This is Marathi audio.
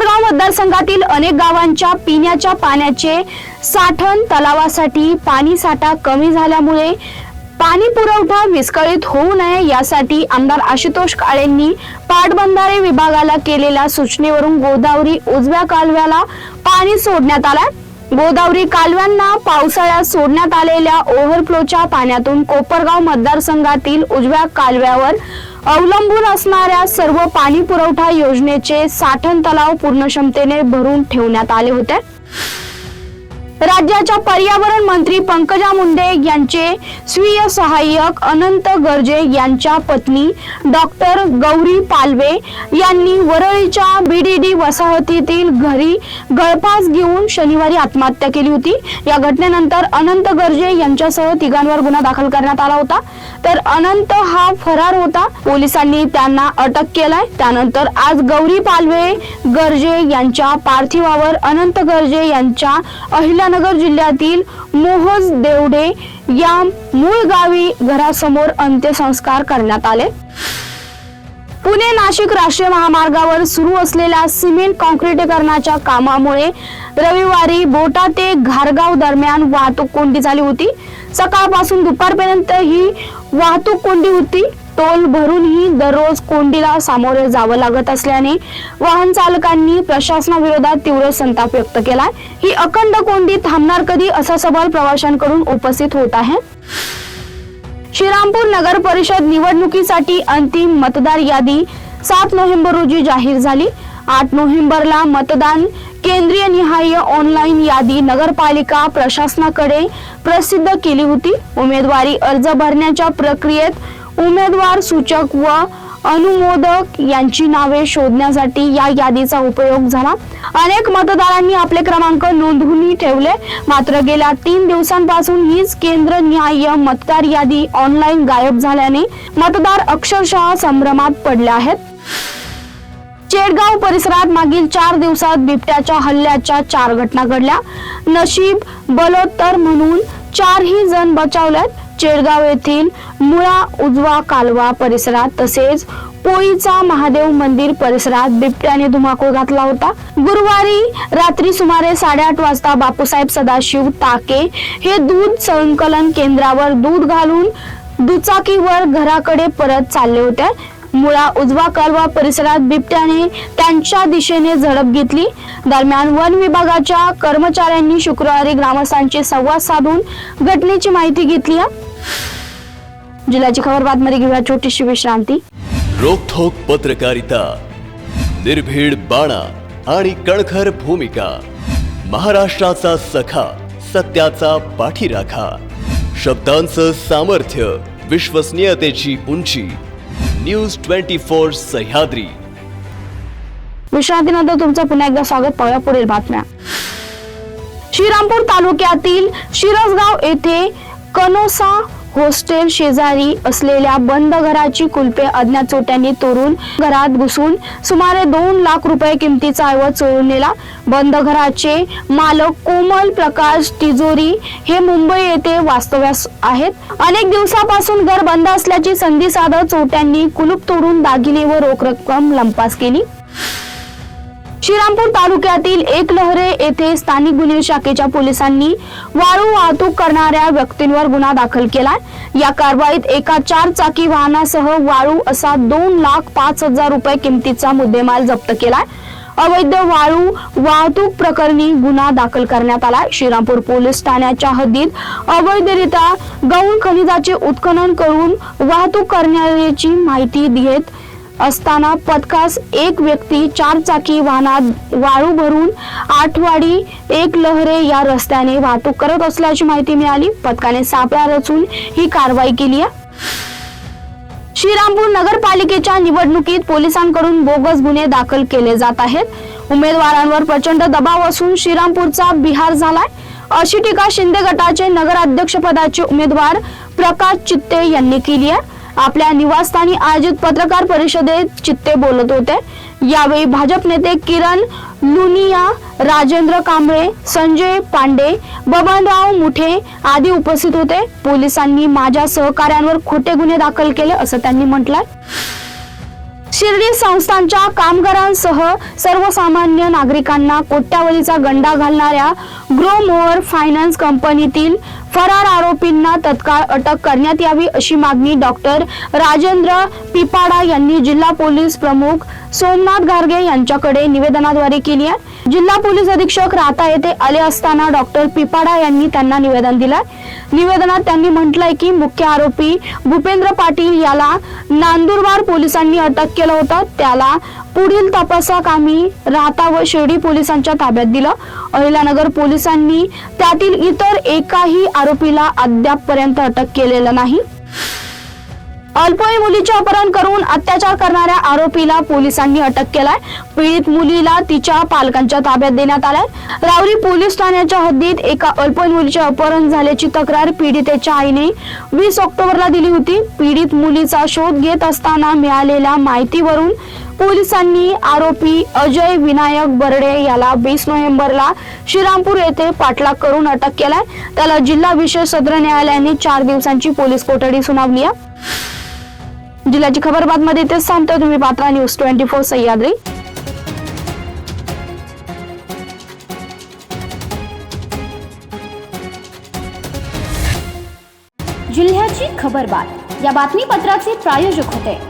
कोपरगाव मतदारसंघातील अनेक गावांच्या पिण्याच्या पाण्याचे साठण तलावासाठी पाणी साठा कमी झाल्यामुळे पाणी पुरवठा विस्कळीत होऊ नये यासाठी आमदार आशुतोष काळेंनी पाटबंधारे विभागाला केलेल्या सूचनेवरून गोदावरी उजव्या कालव्याला पाणी सोडण्यात आलंय. गोदावरी कालव्यांना पावसाळ्यात सोडण्यात आलेल्या ओव्हरफ्लोच्या पाण्यातून कोपरगाव मतदारसंघातील उजव्या कालव्यावर अवलंबून असणाऱ्या सर्व पाणी पुरवठा योजनेचे साठण तलाव पूर्ण क्षमतेने भरून ठेवण्यात आले होते. राज्याच्या पर्यावरण मंत्री पंकजा मुंडे यांचे स्वीय सहाय्यक अनंत गर्जे यांच्या पत्नी डॉक्टर गौरी पालवे यांनी वरळीच्या बीडीडी वसाहतीतील घरी गळफास घेऊन शनिवारी आत्महत्या केली होती. या घटनेनंतर अनंत गर्जे यांच्यासह तिघांवर गुन्हा दाखल करण्यात आला होता. तर अनंत हा फरार होता. पोलिसांनी त्यांना अटक केलाय. त्यानंतर आज गौरी पालवे गर्जे यांच्या पार्थिवावर अनंत गर्जे यांच्या अहिल्यानगर जिल्ह्यातील मोहज देवडे या मूळ गावी घरासमोर अंत्यसंस्कार करण्यात आले. पुणे नाशिक राष्ट्रीय महामार्गावर सुरू असलेल्या सिमेंट कॉन्क्रिटीकरणाच्या कामामुळे रविवारी बोटा ते घारगाव दरम्यान वाहतूक कोंडी झाली होती. सकाळपासून दुपारपर्यंत ही वाहतूक कोंडी होती. टोल भरूनही दररोज कोंडीला सामोरे जावं लागत असल्याने वाहन चालकांनी प्रशासनाविरोधात तीव्र संताप व्यक्त केलाय. ही अखंड कोंडी थांबणार कधी असा सवाल प्रवाशांकडून उपस्थित होत आहे. श्रीरामपूर नगर परिषद निवडणुकीसाठी अंतिम मतदार यादी सात नोव्हेंबर रोजी जाहीर झाली. आठ नोव्हेंबरला मतदान केंद्रीय निहाय ऑनलाईन यादी नगरपालिका प्रशासनाकडे प्रसिद्ध केली होती. उमेदवारी अर्ज भरण्याच्या प्रक्रियेत उमेदवार सूचक व अनुमोदक यांची नावे शोधण्यासाठी या यादीचा उपयोग झाला. अनेक मतदारांनी आपले क्रमांक नोंदवूनही ठेवले. मात्र गेल्या तीन दिवसांपासून हीच केंद्र न्याय मतदार यादी ऑनलाईन गायब झाल्याने मतदार अक्षरशः संभ्रमात पडले आहेत. चेडगाव परिसरात मागील चार दिवसात बिबट्याच्या हल्ल्याच्या चार घटना घडल्या. नशीब बलोत्तर म्हणून चारही जण बचावलेत. चेडगाव येथील मुळा उजवा कालवा परिसरात तसेच पोईचा महादेव मंदिर परिसरात बिबट्याने धुमाकूळ घातला होता. गुरुवारी रात्री सुमारे साडेआठ वाजता बापूसाहेब सदाशिव टाके हे दूध संकलन केंद्रावर दूध घालून दुचाकीवर घराकडे परत चालले होते. मुळा उजवा कालवा परिसरात बिबट्याने त्यांच्या दिशेने झडप घेतली. दरम्यान वन विभागाच्या कर्मचाऱ्यांनी शुक्रवारी ग्रामस्थांशी संवाद साधून घटनेची माहिती घेतली. आहे. जिल्ह्याची खबर बातमी घेऊया. छोटीशी विश्रांती. रोखोक पत्रकारिता निर्भीड बाणा आणि कणखर भूमिका महाराष्ट्राचा सखा सत्याचा पाठीराखा शब्दांचं सामर्थ्य विश्वसनीयतेची उंची न्यूज ट्वेंटी फोर सह्याद्री. विश्रांतीनंतर तुमचं पुन्हा एकदा स्वागत. पाहूया पुढील बातम्या. श्रीरामपूर तालुक्यातील शिरसगाव येथे कनोसा होस्टेल शेजारी असलेल्या बंद घराची कुलपे अज्ञात चोट्यांनी तोडून घरात घुसून सुमारे दोन लाख रुपये किमतीचा ऐवज चोरून नेला. बंद घराचे मालक कोमल प्रकाश तिजोरी हे मुंबई येथे वास्तव्यास आहेत. अनेक दिवसापासून घर बंद असल्याची संधी साधत चोट्यांनी कुलूप तोडून दागिने व रोख रक्कम लंपास केली. श्रीरामपूर तालुक्यातील एकलहरे येथे स्थानिक गुन्हे शाखेच्या पोलिसांनी वाळू वाहतूक करणाऱ्या व्यक्तींवर गुन्हा दाखल केला या कारवाईत एका चार चाकी वाहनासह वाळू असा दोन लाख पाच हजार रुपये किमतीचा मुद्देमाल जप्त केलाय. अवैध वाळू वाहतूक प्रकरणी गुन्हा दाखल करण्यात आला श्रीरामपूर पोलीस ठाण्याच्या हद्दीत अवैधरित्या गौण खनिजाचे उत्खनन करून वाहतूक करण्याची माहिती घेत असताना पथकास एक व्यक्ती चार चाकी वाहनात वाळू भरून आठवाडी एक लहरे या रस्त्याने वाहतूक करत असल्याची माहिती मिळाली. पथकाने सापळा रचून ही कारवाई केली आहे. श्रीरामपूर नगरपालिकेच्या निवडणुकीत पोलिसांकडून बोगस गुन्हे दाखल केले जात आहेत. उमेदवारांवर प्रचंड दबाव असून श्रीरामपूरचा बिहार झालाय. अशी टीका शिंदे गटाचे नगराध्यक्षपदाचे उमेदवार प्रकाश चित्ते यांनी केली आहे. आपल्या निवासस्थानी आयोजित पत्रकार परिषदेत चित्ते बोलत होते. यावेळी भाजप नेते किरण लुनिया राजेंद्र कांबळे संजय पांडे बबनराव मुठे आदी उपस्थित होते. पोलिसांनी माझ्या सहकाऱ्यांवर खोटे गुन्हे दाखल केले असं त्यांनी म्हटलंय. शिर्डी संस्थांच्या कामगारांसह सर्वसामान्य नागरिकांना कोट्यावधीचा गंडा घालणाऱ्या ग्रो मोअर फायनान्स कंपनीतील फरार आरोपींना तत्काळ अटक करण्यात यावी अशी मागणी डॉक्टर राजेंद्र पिपाडा यांनी जिल्हा पोलीस प्रमुख सोमनाथ गार्गे यांच्याकडे निवेदनाद्वारे केली आहे. जिल्हा पोलीस अधीक्षक राहता येथे आले असताना डॉक्टर पिपाडा यांनी त्यांना निवेदन दिलंय. निवेदनात त्यांनी म्हटलंय की मुख्य आरोपी भूपेंद्र पाटील याला नांदुरबार पोलिसांनी अटक केलं होतं. त्याला पुढील तपासाकामी राहता व शिर्डी पोलिसांच्या ताब्यात दिलं. अहिलानगर पोलिसांनी त्यातील इतर एकाही आरोपीला अद्यापपर्यंत अटक केलेलं नाही. अल्पवयीन मुलीचे अपहरण करून अत्याचार करणाऱ्या आरोपीला पोलिसांनी अटक केलाय. पीडित मुलीला तिच्या पालकांच्या ताब्यात देण्यात आलाय. रावरी पोलीस ठाण्याच्या हद्दीत एका अल्पवयीन मुलीचे अपहरण झाल्याची तक्रार पीडितेच्या आईने वीस ऑक्टोबरला दिली होती. पीडित मुलीचा शोध घेत असताना मिळालेल्या माहितीवरून पोलिसांनी आरोपी अजय विनायक बर्डे याला वीस नोव्हेंबरला श्रीरामपूर येथे पाठलाग करून अटक केलाय. त्याला जिल्हा विशेष सत्र न्यायालयाने चार दिवसांची पोलीस कोठडी सुनावली आहे. जिल्ह्याची खबर बातमध्ये इथेच सांगतोय तुम्ही पात्रा न्यूज ट्वेंटी फोर सह्याद्री. जिल्ह्याची खबरबात या बातमीपत्राचे प्रायोजक होते.